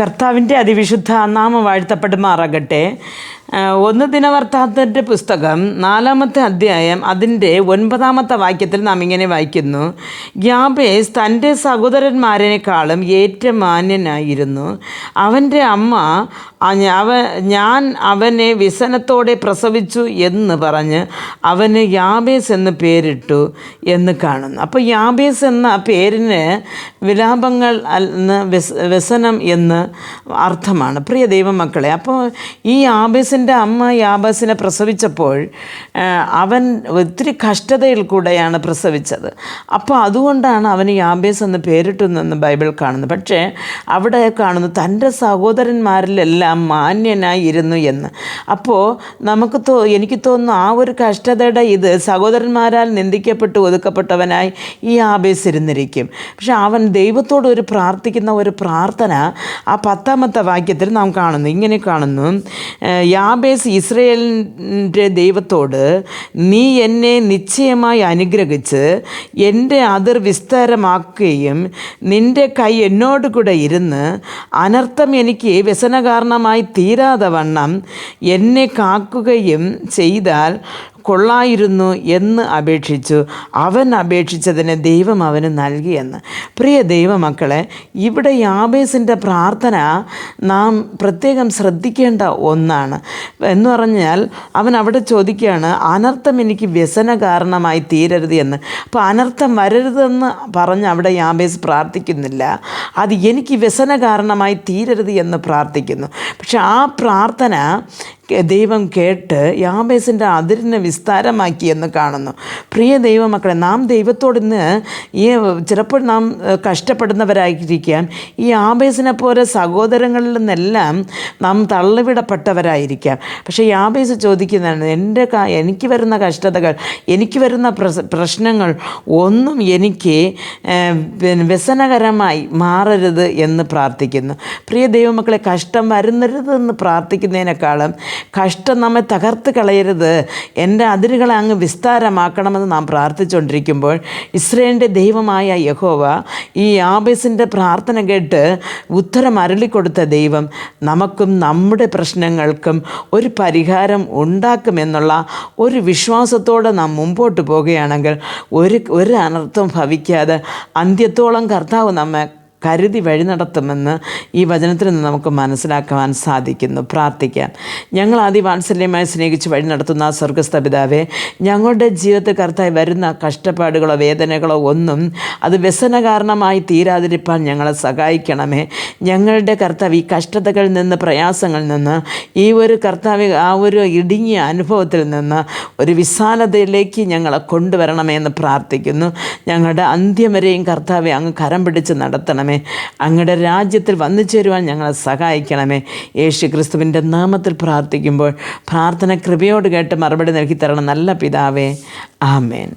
കർത്താവിന്റെ അതിവിശുദ്ധ നാമം വാഴ്ത്തപ്പെടുമാറാകട്ടെ ഒന്ന് ദിനവർത്താത്തിന്റെ പുസ്തകം നാലാമത്തെ അധ്യായം അതിന്റെ ഒൻപതാമത്തെ വാക്യത്തിൽ നാം ഇങ്ങനെ വായിക്കുന്നു. ഗ്യാബേസ് തന്റെ സഹോദരന്മാരെക്കാളും ഏറ്റവും മാന്യനായിരുന്നു അവന്റെ അമ്മ അവ ഞാൻ അവനെ വ്യസനത്തോടെ പ്രസവിച്ചു എന്ന് പറഞ്ഞ് അവന് യാബേസ് എന്ന് പേരിട്ടു എന്ന് കാണുന്നു. അപ്പോൾ യാബേസ് എന്ന പേരിന് വിലാപങ്ങൾ വ്യസനം എന്ന് അർത്ഥമാണ്. പ്രിയ ദൈവമക്കളെ അപ്പോൾ ഈ യാബേസിന്റെ അമ്മ യാബസിനെ പ്രസവിച്ചപ്പോൾ അവൻ ഒത്തിരി കഷ്ടതയിൽ കൂടെയാണ് പ്രസവിച്ചത്. അപ്പോൾ അതുകൊണ്ടാണ് അവന് യാബേസ് എന്ന് പേരിട്ടുന്നെന്ന് ബൈബിൾ കാണുന്നത്. പക്ഷേ അവിടെ കാണുന്നു തന്റെ സഹോദരന്മാരിലെല്ലാം മാന്യനായി ഇരുന്നു എന്ന്. അപ്പോൾ നമുക്ക് തോ എനിക്ക് തോന്നുന്നു ആ ഒരു കഷ്ടതയുടെ ഇത് സഹോദരന്മാരാൽ നിന്ദിക്കപ്പെട്ട് ഒതുക്കപ്പെട്ടവനായി ഈ ആബേസ് ഇരുന്നിരിക്കും. പക്ഷെ അവൻ ദൈവത്തോട് ഒരു പ്രാർത്ഥിക്കുന്ന ഒരു പ്രാർത്ഥന ആ പത്താമത്തെ വാക്യത്തിൽ നാം കാണുന്നു. ഇങ്ങനെ കാണുന്നു ഏഹ് യാബേസ് ഇസ്രയേലിന്റെ ദൈവത്തോട് നീ എന്നെ നിശ്ചയമായി അനുഗ്രഹിച്ച് എന്റെ അതിർ വിസ്താരമാക്കുകയും നിന്റെ കൈ എന്നോട് കൂടെ ഇരുന്ന് അനർത്ഥം എനിക്ക് വ്യസന കാരണമായി തീരാതെ വണ്ണം എന്നെ കാക്കുകയും ചെയ്താൽ കൊള്ളായിരുന്നു എന്ന് അപേക്ഷിച്ചു. അവൻ അപേക്ഷിച്ചതിന് ദൈവം അവന് നൽകിയെന്ന് പ്രിയ ദൈവമക്കളെ ഇവിടെ യാബേസിന്റെ പ്രാർത്ഥന നാം പ്രത്യേകം ശ്രദ്ധിക്കേണ്ട ഒന്നാണ്. എന്ന് പറഞ്ഞാൽ അവൻ അവിടെ ചോദിക്കുകയാണ് അനർത്ഥം എനിക്ക് വ്യസന കാരണമായി തീരരുത് എന്ന്. അപ്പോൾ അനർത്ഥം വരരുതെന്ന് പറഞ്ഞ് അവിടെ യാബേസ് പ്രാർത്ഥിക്കുന്നില്ല. അത് എനിക്ക് വ്യസന കാരണമായി തീരരുത് എന്ന് പ്രാർത്ഥിക്കുന്നു. പക്ഷെ ആ പ്രാർത്ഥന ദൈവം കേട്ട് യാബേസിന്റെ അതിരിനെ വിസ്താരമാക്കി എന്ന് കാണുന്നു. പ്രിയ ദൈവമക്കളെ നാം ദൈവത്തോട് ഇന്ന് ഈ ചിലപ്പോൾ നാം കഷ്ടപ്പെടുന്നവരായിരിക്കാം. ഈ ആബേസിനെ പോലെ സഹോദരങ്ങളിൽ നിന്നെല്ലാം നാം തള്ളിവിടപ്പെട്ടവരായിരിക്കാം. പക്ഷേ യാബേസ് ചോദിക്കുന്നതാണ് എന്റെ എനിക്ക് വരുന്ന കഷ്ടതകൾ എനിക്ക് വരുന്ന പ്രശ്നങ്ങൾ ഒന്നും എനിക്ക് വ്യസനകരമായി മാറരുത് എന്ന് പ്രാർത്ഥിക്കുന്നു. പ്രിയ ദൈവമക്കളെ കഷ്ടം വരുന്നരുതെന്ന് പ്രാർത്ഥിക്കുന്നതിനേക്കാളും കഷ്ടം നമ്മെ തകർത്ത് കളയരുത്. എന്റെ അതിരുകളെ അങ്ങ് വിസ്താരമാക്കണമെന്ന് നാം പ്രാർത്ഥിച്ചുകൊണ്ടിരിക്കുമ്പോൾ ഇസ്രയേലിന്റെ ദൈവമായ യഹോവ ഈ ആബേസിന്റെ പ്രാർത്ഥന കേട്ട് ഉത്തരം അരളിക്കൊടുത്ത ദൈവം നമുക്കും നമ്മുടെ പ്രശ്നങ്ങൾക്കും ഒരു പരിഹാരം ഉണ്ടാക്കുമെന്നുള്ള ഒരു വിശ്വാസത്തോടെ നാം മുമ്പോട്ട് പോകുകയാണെങ്കിൽ ഒരു ഒരു അനർത്ഥം ഭവിക്കാതെ അന്ത്യത്തോളം കർത്താവ് നമ്മെ കരുതി വഴി നടത്തുമെന്ന് ഈ വചനത്തിൽ നിന്ന് നമുക്ക് മനസ്സിലാക്കുവാൻ സാധിക്കുന്നു. പ്രാർത്ഥിക്കാം. ഞങ്ങൾ അതിവാത്സല്യമായി സ്നേഹിച്ച് വഴി നടത്തുന്ന സ്വർഗസ്ഥ പിതാവെ ഞങ്ങളുടെ ജീവിതത്തിൽ കർത്തായി വരുന്ന കഷ്ടപ്പാടുകളോ വേദനകളോ ഒന്നും അത് വ്യസന കാരണമായി തീരാതിരിപ്പാൻ ഞങ്ങളെ സഹായിക്കണമേ. ഞങ്ങളുടെ കർത്താവ് ഈ കഷ്ടതകളിൽ നിന്ന് പ്രയാസങ്ങളിൽ നിന്ന് ഈ ഒരു കർത്താവ് ആ ഒരു ഇടുങ്ങിയ അനുഭവത്തിൽ നിന്ന് ഒരു വിശാലതയിലേക്ക് ഞങ്ങളെ കൊണ്ടുവരണമേ എന്ന് പ്രാർത്ഥിക്കുന്നു. ഞങ്ങളുടെ അന്ത്യം വരെയും കർത്താവെ അങ്ങ് കരം പിടിച്ച് നടത്തണമേ. അങ്ങയുടെ രാജ്യത്തിൽ വന്നു ചേരുവാൻ ഞങ്ങളെ സഹായിക്കണമേ. യേശു ക്രിസ്തുവിന്റെ നാമത്തിൽ പ്രാർത്ഥിക്കുമ്പോൾ പ്രാർത്ഥന കൃപയോട് കേട്ട് മറുപടി നൽകി തരണം നല്ല പിതാവേ. ആമേൻ.